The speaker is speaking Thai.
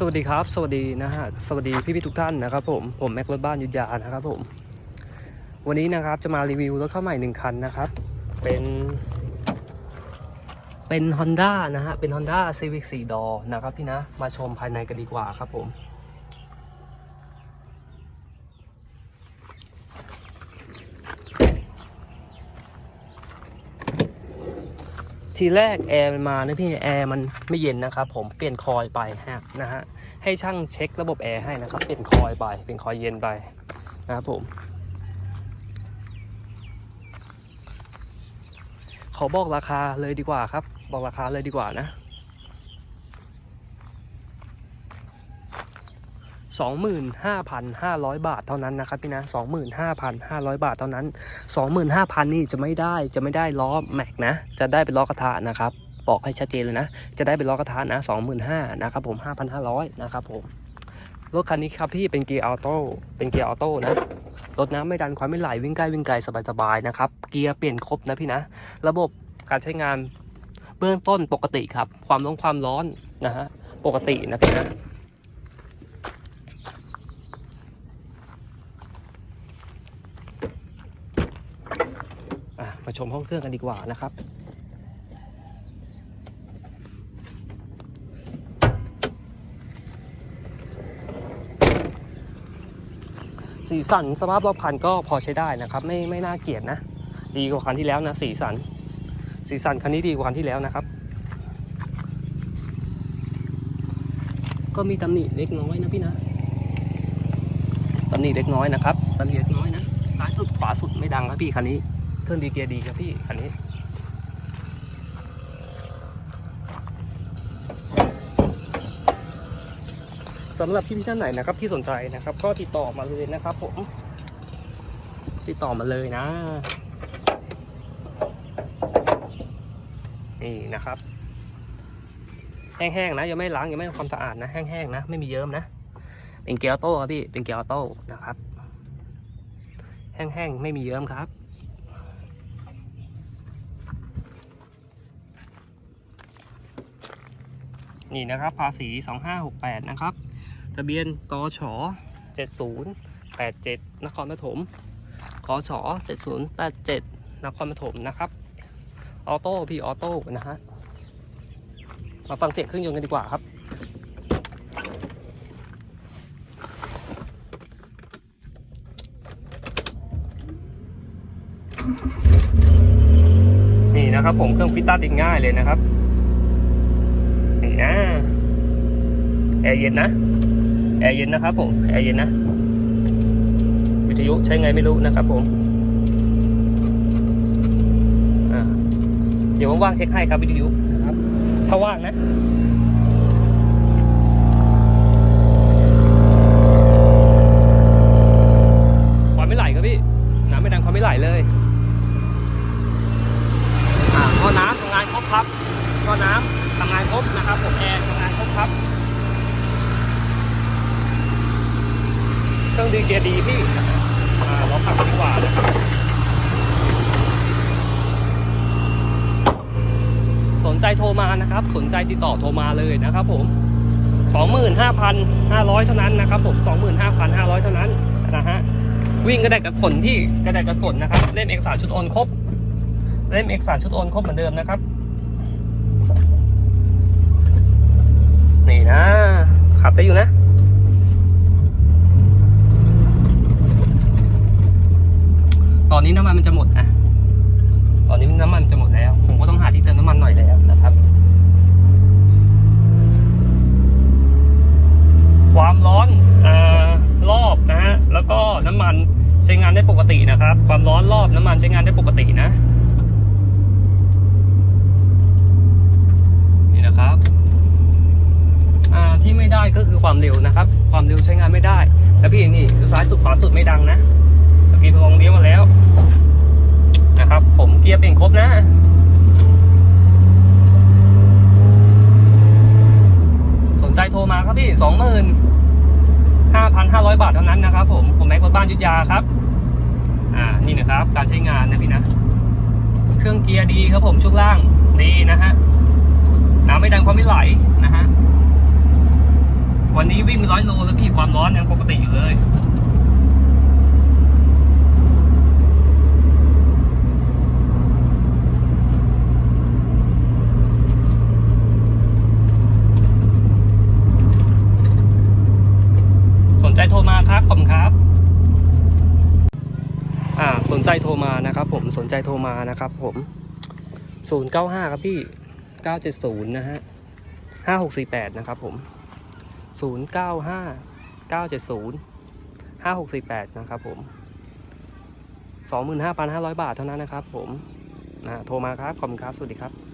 สวัสดีครับ สวัสดีนะฮะสวัสดีพี่พี่ทุกท่านนะครับผมผมแม็กรถบ้านยุทธยานะครับผม วันนี้นะครับจะมารีวิวรถเข้าใหม่หนึ่งคันนะครับ เป็น เป็น Honda นะฮะเป็น Honda Civic 4 ดอนะครับพี่นะมาชมภายในกันดีกว่าครับผม ทีแรกแอร์มานะพี่แอร์มันไม่เย็นนะครับผมเปลี่ยนคอยไปฮะนะฮะให้ช่างเช็คระบบแอร์ให้นะครับเปลี่ยนคอยไปเป็นคอยเย็นไปนะครับผมขอบอกราคาเลยดีกว่าครับ บอกราคาเลยดีกว่านะ สองหมื่นห้าพันห้าร้อยบาทเท่านั้นนะครับพี่นะสองหมื่นห้าพันห้าร้อยบาทเท่านั้นสองหมื่นห้าพันนี่จะไม่ได้จะไม่ได้ล้อแม็กนะ จะได้เป็นล้อกระทะนะครับ บอกให้ชัดเจนเลยนะ จะได้เป็นล้อกระทะนะสองหมื่นห้านะครับผมห้าพันห้าร้อยนะครับผม รถคันนี้ครับพี่เป็นเกียร์ออโต้ เป็นเกียร์ออโต้นะ รถน้ำไม่ดันความไม่ไหลวิ่งใกล้วิ่งไกลสบายๆนะครับ เกียร์เปลี่ยนครบนะพี่นะ ระบบการใช้งานเบื้องต้นปกติครับ ความร้อนความร้อนนะฮะ ปกตินะพี่นะ มาชมห้องเครื่องกันดีกว่านะครับ สีสันสภาพรอบคันก็พอใช้ได้นะครับ ไม่ไม่น่าเกลียดนะ ดีกว่าคันที่แล้วนะ สีสัน สีสันคันนี้ดีกว่าคันที่แล้วนะครับ ก็มีตำหนิเล็กน้อยนะพี่นะตำหนิเล็กน้อยนะครับตำหนิเล็กน้อยนะซ้ายสุดขวาสุดไม่ดังครับพี่คันนี้ เครื่องดีเกียร์ดีครับพี่คันนี้สำหรับที่พี่ท่านไหนนะครับที่สนใจนะครับ ก็ติดต่อมาเลยนะครับ ผม ติดต่อมาเลยนะนี่นะครับแห้งๆนะยังไม่ล้างยังไม่ทำความสะอาดนะแห้งๆนะไม่มีเยิ้มนะ เป็นเกียร์ออโต้ครับพี่เป็นเกียร์ออโต้นะครับ แห้งๆไม่มีเยิ้มครับ นี่นะครับ ภาษี 2568 นะครับ ทะเบียนกช7087 นครปฐมกช7087 นครปฐมนะครับ ออโต้พี่ออโต้นะฮะ มาฟังเสียงเครื่องยนต์กันดีกว่าครับนี่นะครับผมเครื่องฟิตตัดง่ายเลยนะครับ นี่นะ แอร์เย็นนะ แอร์เย็นนะครับผม แอร์เย็นนะ วิทยุใช้ไงไม่รู้นะครับผมอ่าเดี๋ยวว่างๆเช็คให้ครับวิทยุนะครับ ถ้าว่างนะ ความไม่ไหลครับพี่ น้ำไม่ดังความไม่ไหลเลย อ่าท่อน้ำทำงานครบครับท่อน้ำทำงานครบนะครับผมแอร์ทำงานครบครับ เครื่องดีเกี ยร์ดีพี่อ่าเราขับดีกว่านะครับสนใจโทรมานะครับ สนใจติดต่อโทรมาเลยนะครับผม 25,500 เท่านั้นนะครับผม 25,500 เท่านั้นนะฮะวิ่งกระแดกกับฝนที่กระแดกกับฝนนะครับ เล่มเอกสารชุดโอนครบ เล่มเอกสารชุดโอนครบเหมือนเดิมนะครับ นี่นะ ขับได้อยู่นะ ตอนนี้น้ำมันมันจะหมดอะ ตอนนี้น้ำมันจะหมดแล้ว ผมก็ต้องหาที่เติมน้ำมันหน่อยแล้วนะครับ ความร้อนอารอบนะฮะ แล้วก็น้ำมันใช้งานได้ปกตินะครับ ความร้อนรอบน้ำมันใช้งานได้ปกตินะนี่นะครับอ่าที่ไม่ได้ก็คือความเร็วนะครับ ความเร็วใช้งานไม่ได้ แล้วพี่นี่ซ้ายสุดขวาสุดไม่ดังนะ กี้ลองเลี้ยวมาแล้ว นะครับ ผมเกียร์เป็นครบนะสนใจโทรมาครับพี่สองหมื่นห้าพันห้าร้อยบาทเท่านั้นนะครับผมผมแม็กรถบ้านยุทธยาครับ อ่านี่นะครับ การใช้งานนะพี่นะ เครื่องเกียร์ดีครับผมช่วงล่างดีนะฮะน้ำไม่ดังเพราะไม่ไหลนะฮะวันนี้วิ่งร้อยโลแล้วพี่ความร้อนยังปกติอยู่เลย สนใจโทรมาครับขอบคุณครับ อ่า สนใจ โทรมานะครับผมสนใจโทรมานะครับผม 095 ครับพี่ 970 นะฮะ 5648 นะครับผม 095 970 5648 นะครับผม 25,500 บาทเท่านั้นนะครับผมนะโทรมาครับ ขอบคุณครับ สวัสดีครับ